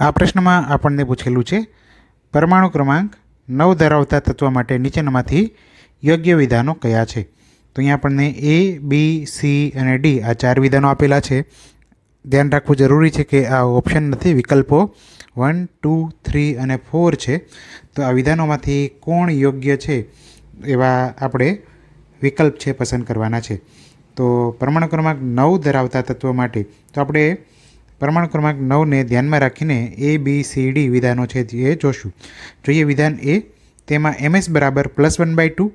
આ પ્રશ્નમાં આપણને પૂછેલું છે, પરમાણુ ક્રમાંક નવ ધરાવતા તત્વ માટે નીચેનામાંથી યોગ્ય વિધાનો કયા છે? તો અહીંયા આપણને એ બી સી અને ડી આ ચાર વિધાનો આપેલા છે. ધ્યાન રાખવું જરૂરી છે કે આ ઓપ્શન નથી, વિકલ્પો વન, ટુ, થ્રી અને ફોર છે. તો આ વિધાનોમાંથી કોણ યોગ્ય છે એવા આપણે વિકલ્પ છે પસંદ કરવાના છે. તો પરમાણુ ક્રમાંક નવ ધરાવતા તત્વો માટે, તો આપણે પરમાણુ ક્રમાંક નવને ધ્યાનમાં રાખીને એ બી સી ડી વિધાનો છે એ જોશું. જોઈએ વિધાન એ તેમાં એમએસ બરાબર પ્લસ વન બાય ટુ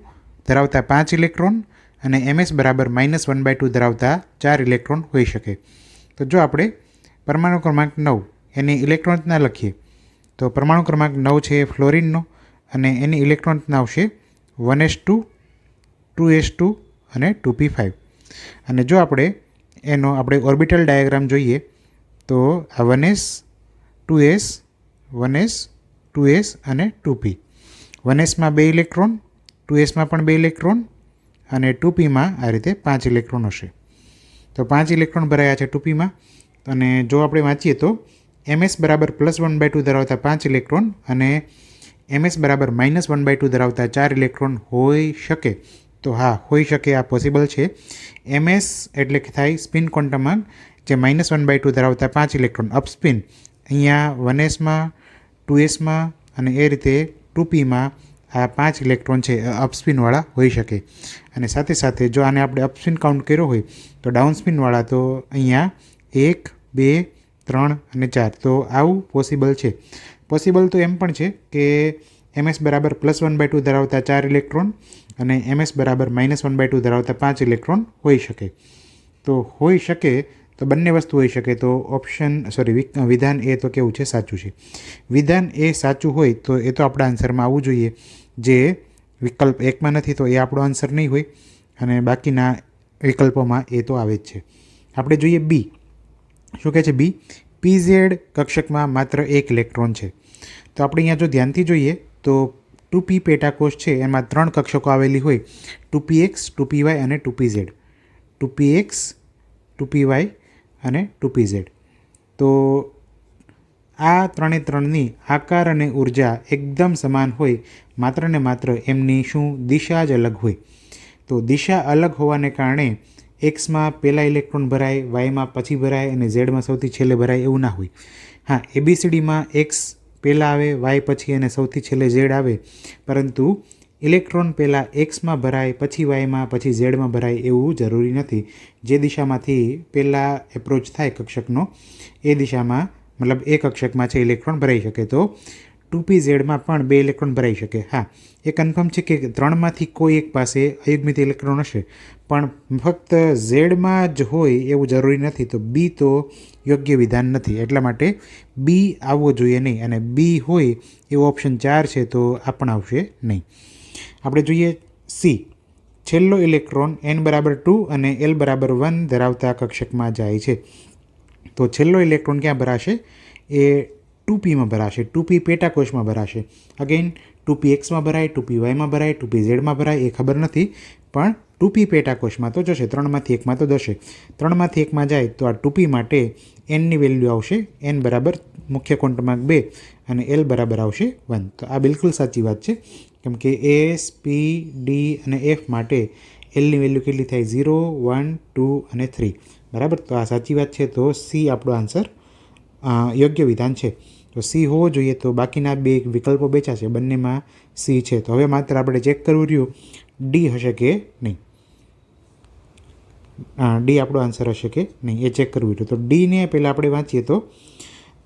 ધરાવતા પાંચ ઇલેક્ટ્રોન અને એમએસ બરાબર માઇનસ વન બાય ટુ ધરાવતા ચાર ઇલેક્ટ્રોન હોઈ શકે. તો જો આપણે પરમાણુ ક્રમાંક નવ એની ઇલેક્ટ્રોનના લખીએ, તો પરમાણુ ક્રમાંક નવ છે એ ફ્લોરિનનો અને એની ઇલેક્ટ્રોનના આવશે one S two two S two અને ટુ પી ફાઇવ અને જો આપણે એનો આપણે ઓર્બિટલ ડાયાગ્રામ જોઈએ તો આ one S two S one S two S અને ટુ પી વન એસમાં બે ઇલેક્ટ્રોન ટુ એસમાં પણ બે ઇલેક્ટ્રોન અને ટુ પીમાં આ રીતે પાંચ ઇલેક્ટ્રોન હશે. તો પાંચ ઇલેક્ટ્રોન ભરાયા છે ટુ પીમાં અને જો આપણે વાંચીએ તો એમએસ બરાબર પ્લસ વન બાય ટુ ધરાવતા પાંચ ઇલેક્ટ્રોન અને એમએસ બરાબર માઇનસ વન બાય ટુ ધરાવતા ચાર ઇલેક્ટ્રોન હોઈ શકે. તો હા, હોઈ શકે, આ પોસિબલ છે. એમએસ એટલે કે થાય સ્પિન ક્વોન્ટમમાં જે માઇનસ વન બાય ટુ ધરાવતા પાંચ ઇલેક્ટ્રોન અપસ્પિન અહીંયા વન એસમાં ટુ એસમાં અને એ રીતે ટુ પીમાં આ પાંચ ઇલેક્ટ્રોન છે અપસ્પિનવાળા હોઈ શકે. અને સાથે સાથે જો આને આપણે અપસ્પિન કાઉન્ટ કર્યો હોય, તો ડાઉન સ્પિનવાળા તો અહીંયા એક, બે, ત્રણ અને ચાર. તો આવું પોસિબલ છે. પોસિબલ તો એમ પણ છે કે એમએસ બરાબર પ્લસ વન બાય ટુ ધરાવતા ચાર ઇલેક્ટ્રોન અને એમએસ બરાબર માઇનસ વન બાય ટુ ધરાવતા પાંચ ઇલેક્ટ્રોન હોઈ શકે. તો હોઈ શકે તો બંને વસ્તુ હોઈ શકે. તો ઓપ્શન સોરી વિધાન એ તો કેવું છે? સાચું છે. વિધાન એ સાચું હોય તો એ તો આપણા આન્સરમાં આવવું જોઈએ. જે વિકલ્પ એકમાં નથી તો એ આપણો આન્સર નહીં હોય. અને બાકીના વિકલ્પોમાં એ તો આવે જ છે. આપણે જોઈએ બી શું કહે છે બી પીઝેડ કક્ષકમાં માત્ર એક ઇલેક્ટ્રોન છે. તો આપણે અહીંયા જો ધ્યાનથી જોઈએ, તો ટુ પી પેટાકોષ છે, એમાં ત્રણ કક્ષકો આવેલી હોય. Two P X two P Y અને two P Z two P X two P Y અને ટુ પીઝેડ તો આ ત્રણે ત્રણની આકાર અને ઊર્જા એકદમ સમાન હોય, માત્ર ને માત્ર એમની શું દિશા જ અલગ હોય. તો દિશા અલગ હોવાને કારણે એક્સમાં પહેલાં ઇલેક્ટ્રોન ભરાય વાયમાં પછી ભરાય અને ઝેડમાં સૌથી છેલ્લે ભરાય એવું ના હોય. હા એબીસીડીમાં એક્સ પહેલાં આવે વાય પછી અને સૌથી છેલ્લે ઝેડ આવે, પરંતુ ઇલેક્ટ્રોન પહેલાં એક્સમાં ભરાય, પછી વાયમાં, પછી ઝેડમાં ભરાય એવું જરૂરી નથી. જે દિશામાંથી પહેલાં એપ્રોચ થાય કક્ષકનો, એ દિશામાં, મતલબ એ કક્ષકમાં છે ઇલેક્ટ્રોન ભરાઈ શકે તો ટુ પી ઝેડમાં પણ બે ઇલેક્ટ્રોન ભરાઈ શકે. હા, એ કન્ફર્મ છે કે ત્રણમાંથી કોઈ એક પાસે અયુગ્મિત ઇલેક્ટ્રોન હશે. પણ ફક્ત ઝેડમાં જ હોય એવું જરૂરી નથી તો બી તો યોગ્ય વિધાન નથી. એટલા માટે બી આવવો જોઈએ નહીં. અને બી હોય એવો ઓપ્શન ચાર છે તો આ પણ આવશે નહીં. આપણે જોઈએ સી. છેલ્લો ઇલેક્ટ્રોન એન બરાબર ટુ અને એલ બરાબર વન ધરાવતા કક્ષકમાં જાય છે. તો છેલ્લો ઇલેક્ટ્રોન ક્યાં ભરાશે? એ ટુ પીમાં ભરાશે. ટુ પી પેટાકોષમાં ભરાશે. અગેન ટુ પી એક્સમાં ભરાય, ટુ પી વાયમાં ભરાય, ટુ પી ઝેડમાં ભરાય, એ ખબર નથી. પણ ટુ પી પેટાકોષમાં તો જશે. ત્રણમાંથી એકમાં તો જશે ત્રણમાંથી એકમાં જાય તો આ ટુ પી માટે એનની વેલ્યુ આવશે. એન બરાબર મુખ્ય કોન્ટમાંક બે અને એલ બરાબર આવશે વન. તો આ બિલકુલ સાચી વાત છે. કેમ કે એસ પી ડી અને એફ માટે એલની વેલ્યુ કેટલી થાય? ઝીરો, વન, ટુ અને થ્રી. બરાબર? તો આ સાચી વાત છે. તો સી આપણો આન્સર યોગ્ય વિધાન છે. તો સી હોવો જોઈએ. તો બાકીના બે વિકલ્પો બેચા છે બંનેમાં સી છે. તો હવે માત્ર આપણે ચેક કરવું રહ્યું. ડી હશે કે નહીં? ડી આપણો આન્સર હશે કે નહીં? એ ચેક કરવું રહ્યું. તો ડીને પહેલાં આપણે વાંચીએ તો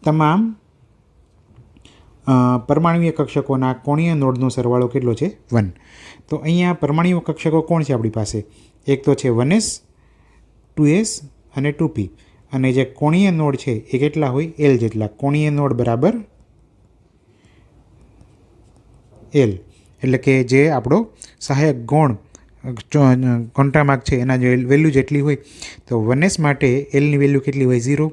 તમામ પરમાણુય કક્ષકોના કોણીય નોડનો સરવાળો કેટલો છે? વન. તો અહીંયા પરમાણુય કક્ષકો કોણ છે આપણી પાસે? એક તો છે વન એસ, ટુ એસ અને ટુ પી. અને જે કોણીય નોડ છે એ કેટલા હોય? એલ જેટલા. કોણીય નોડ બરાબર એલ. એટલે કે જે આપણો સહાયક ગૌણ કોન્ટ્રામાર્ક છે, એના જે વેલ્યુ જેટલી હોય, તો વન એસ માટે એલની વેલ્યુ કેટલી હોય? ઝીરો.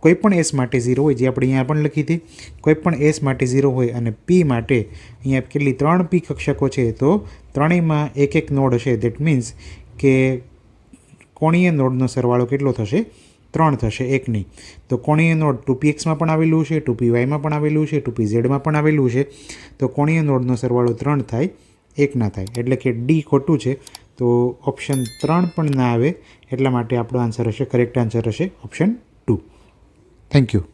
કોઈ પણ એસ માટે ઝીરો હોય, જે આપણે અહીંયા પણ લખી હતી, કોઈ પણ એસ માટે ઝીરો હોય અને પી માટે અહીંયા કેટલી, ત્રણ પી કક્ષકો છે, તો ત્રણેયમાં એક એક નોડ હશે. દેટ મીન્સ કે કોણીય નોડનો સરવાળો કેટલો થશે? ત્રણ થશે, એક નહીં. તો કોણીય નોડ ટુ એક્સમાં પણ આવેલું છે, ટુ વાયમાં પણ આવેલું છે, ટુ ઝેડમાં પણ આવેલું છે. તો કોણીય નોડનો સરવાળો ત્રણ થાય, એક ના થાય. એટલે કે ડી ખોટું છે, તો ઓપ્શન ત્રણ પણ ના આવે, એટલા માટે આપણો આન્સર હશે કરેક્ટ આન્સર હશે ઓપ્શન Thank you.